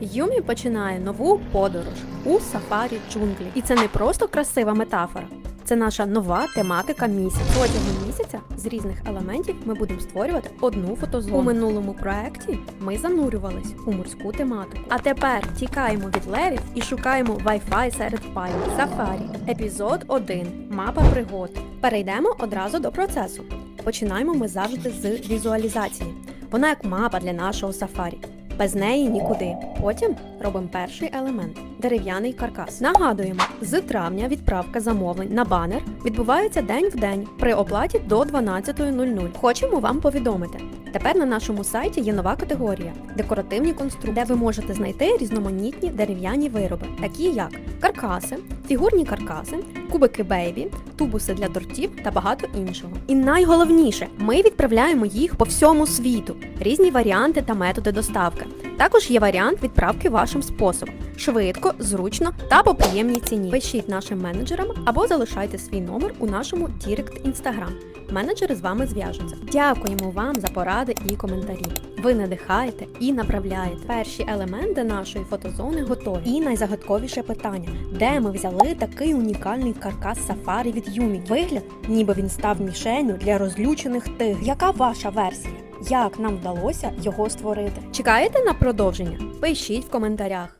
Юмі починає нову подорож у сафарі джунглі. І це не просто красива метафора. Це наша нова тематика місяця. Протягом місяця з різних елементів ми будемо створювати одну фотозону. У минулому проекті ми занурювались у морську тематику. А тепер тікаємо від левів і шукаємо Wi-Fi серед пальм. Сафарі. Епізод 1. Мапа пригод. Перейдемо одразу до процесу. Починаємо ми завжди з візуалізації. Вона як мапа для нашого сафарі. Без неї нікуди. Потім робимо перший елемент дерев'яний каркас. Нагадуємо, з травня відправка замовлень на банер відбувається день в день при оплаті до 12.00. Хочемо вам повідомити. Тепер на нашому сайті є нова категорія декоративні конструкції, де ви можете знайти різноманітні дерев'яні вироби, такі як каркаси, фігурні каркаси, кубики бейбі, тубуси для тортів та багато іншого. І найголовніше, ми відправляємо їх по всьому світу, різні варіанти та методи доставки. Також є варіант відправки вашим способом швидко, зручно та по приємній ціні. Пишіть нашим менеджерам або залишайте свій номер у нашому Дірект Інстаграм. Менеджери з вами зв'яжуться. Дякуємо вам за поради і коментарі. Ви надихаєте і направляєте. Перші елементи нашої фотозони готові. І найзагадковіше питання: де ми взяли такий унікальний каркас сафарі від Юмі? Вигляд, ніби він став мішенью для розлючених тигрів. Яка ваша версія? Як нам вдалося його створити? Чекаєте на продовження? Пишіть в коментарях.